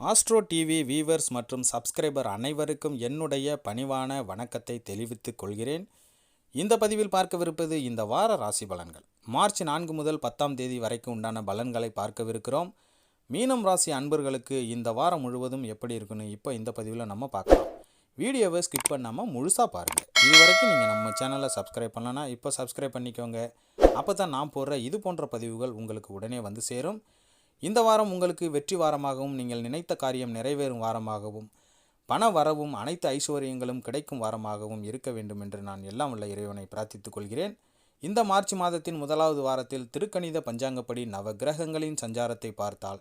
Astro TV viewers மற்றும் subscriber அனைவருக்கும் என்னுடைய பணிவான வணக்கத்தை தெரிவித்துக் கொள்கிறேன். இந்த பதிவில் பார்க்கவிருப்பது இந்த வார ராசி பலன்கள். மார்ச் நான்கு முதல் பத்தாம் தேதி வரைக்கும் உண்டான பலன்களை பார்க்கவிருக்கிறோம். மீனம் ராசி அன்பர்களுக்கு இந்த வாரம் முழுவதும் எப்படி இருக்குன்னு இப்போ இந்த பதிவில் நம்ம பார்க்கலாம். வீடியோவை ஸ்கிப் பண்ணாமல் முழுசாக பாருங்கள் இது வரைக்கும் நீங்கள் நம்ம சேனலை சப்ஸ்கிரைப் பண்ணலன்னா இப்போ சப்ஸ்கிரைப் பண்ணிக்கோங்க. அப்போ தான் நான் போடுற இது போன்ற பதிவுகள் உங்களுக்கு உடனே வந்து சேரும். இந்த வாரம் உங்களுக்கு வெற்றி வாரமாகவும் நீங்கள் நினைத்த காரியம் நிறைவேறும் வாரமாகவும் பண வரவும் அனைத்து ஐஸ்வர்யங்களும் கிடைக்கும் வாரமாகவும் இருக்க வேண்டும் என்று நான் எல்லாம் உள்ள இறைவனை பிரார்த்தித்துக் கொள்கிறேன். இந்த மார்ச் மாதத்தின் முதலாவது வாரத்தில் திருக்கணித பஞ்சாங்கப்படி நவ கிரகங்களின் சஞ்சாரத்தை பார்த்தால்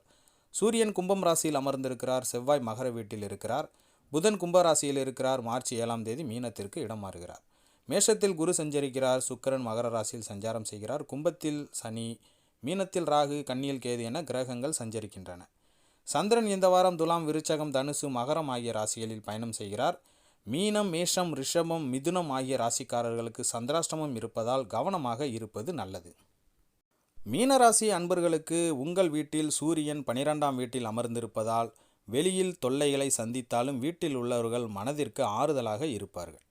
சூரியன் கும்பம் ராசியில் அமர்ந்திருக்கிறார் செவ்வாய் மகர வீட்டில் இருக்கிறார் புதன் கும்ப ராசியில் இருக்கிறார் மார்ச் ஏழாம் தேதி மீனத்திற்கு இடம் மாறுகிறார். மேஷத்தில் குரு சஞ்சரிக்கிறார் சுக்கிரன் மகர ராசியில் சஞ்சாரம் செய்கிறார் கும்பத்தில் சனி மீனத்தில் ராகு கன்னியில் கேது என கிரகங்கள் சஞ்சரிக்கின்றன. சந்திரன் இந்த வாரம் துலாம் விருச்சகம் தனுசு மகரம் ஆகிய ராசிகளில் பயணம் செய்கிறார். மீனம் மேஷம் ரிஷபம் மிதுனம் ஆகிய ராசிக்காரர்களுக்கு சந்திராஷ்டமம் இருப்பதால் கவனமாக இருப்பது நல்லது. மீனராசி அன்பர்களுக்கு உங்கள் வீட்டில் சூரியன் பனிரெண்டாம் வீட்டில் அமர்ந்திருப்பதால் வெளியில் தொல்லைகளை சந்தித்தாலும் வீட்டில் உள்ளவர்கள் மனதிற்கு ஆறுதலாக இருப்பார்கள்.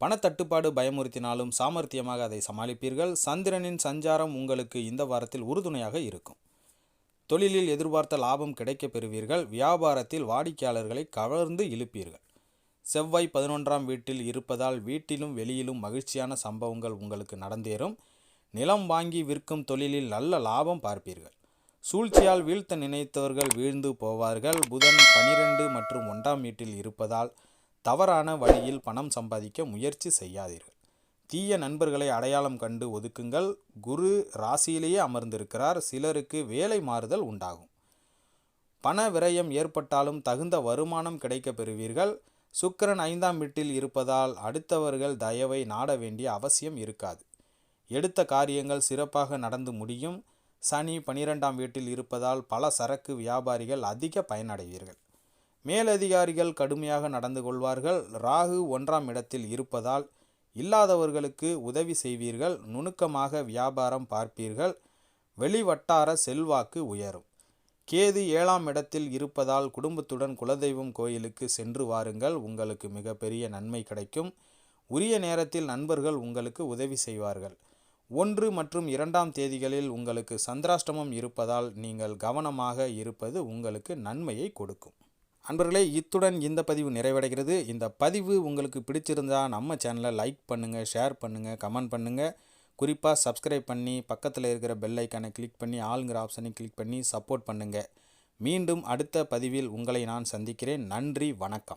பணத்தட்டுப்பாடு பயமுறுத்தினாலும் சாமர்த்தியமாக அதை சமாளிப்பீர்கள். சந்திரனின் சஞ்சாரம் உங்களுக்கு இந்த வாரத்தில் உறுதுணையாக இருக்கும். தொழிலில் எதிர்பார்த்த லாபம் கிடைக்கப் பெறுவீர்கள். வியாபாரத்தில் வாடிக்கையாளர்களை கவர்ந்து இழுப்பீர்கள். செவ்வாய் பதினொன்றாம் வீட்டில் இருப்பதால் வீட்டிலும் வெளியிலும் மகிழ்ச்சியான சம்பவங்கள் உங்களுக்கு நடந்தேறும். நிலம் வாங்கி விற்கும் தொழிலில் நல்ல லாபம் பார்ப்பீர்கள். சூழ்ச்சியால் வீழ்த்த நினைத்தவர்கள் வீழ்ந்து போவார்கள். புதன் பனிரெண்டு மற்றும் ஒன்றாம் வீட்டில் இருப்பதால் தவறான வழியில் பணம் சம்பாதிக்க முயற்சி செய்யாதீர்கள். தீய நண்பர்களை அடையாளம் கண்டு ஒதுக்குங்கள். குரு ராசியிலேயே அமர்ந்திருக்கிறார். சிலருக்கு வேலை மாறுதல் உண்டாகும். பண விரயம் ஏற்பட்டாலும் தகுந்த வருமானம் கிடைக்கப் பெறுவீர்கள். சுக்கிரன் ஐந்தாம் வீட்டில் இருப்பதால் அடுத்தவர்கள் தயவை நாட வேண்டிய அவசியம் இருக்காது. எடுத்த காரியங்கள் சிறப்பாக நடந்து முடியும். சனி பனிரெண்டாம் வீட்டில் இருப்பதால் பல சரக்கு வியாபாரிகள் அதிக பயனடைவீர்கள். மேலதிகாரிகள் கடுமையாக நடந்து கொள்வார்கள். ராகு ஒன்றாம் இடத்தில் இருப்பதால் இல்லாதவர்களுக்கு உதவி செய்வீர்கள். நுணுக்கமாக வியாபாரம் பார்ப்பீர்கள். வெளிவட்டார செல்வாக்கு உயரும். கேது ஏழாம் இடத்தில் இருப்பதால் குடும்பத்துடன் குலதெய்வம் கோயிலுக்கு சென்று வாருங்கள். உங்களுக்கு மிகப்பெரிய நன்மை கிடைக்கும். உரிய நேரத்தில் நண்பர்கள் உங்களுக்கு உதவி செய்வார்கள். ஒன்று மற்றும் இரண்டாம் தேதிகளில் உங்களுக்கு சந்திராஷ்டமம் இருப்பதால் நீங்கள் கவனமாக இருப்பது உங்களுக்கு நன்மையை கொடுக்கும். அன்பர்களே இத்துடன் இந்த பதிவு நிறைவடைகிறது. இந்த பதிவு உங்களுக்கு பிடிச்சிருந்தா நம்ம சேனலை லைக் பண்ணுங்கள் ஷேர் பண்ணுங்கள் கமெண்ட் பண்ணுங்கள் குறிப்பாக சப்ஸ்கிரைப் பண்ணி பக்கத்தில் இருக்கிற பெல் ஐக்கானை கிளிக் பண்ணி ஆளுங்கிற ஆப்ஷனை கிளிக் பண்ணி சப்போர்ட் பண்ணுங்கள் மீண்டும் அடுத்த பதிவில் உங்களை நான் சந்திக்கிறேன். நன்றி வணக்கம்.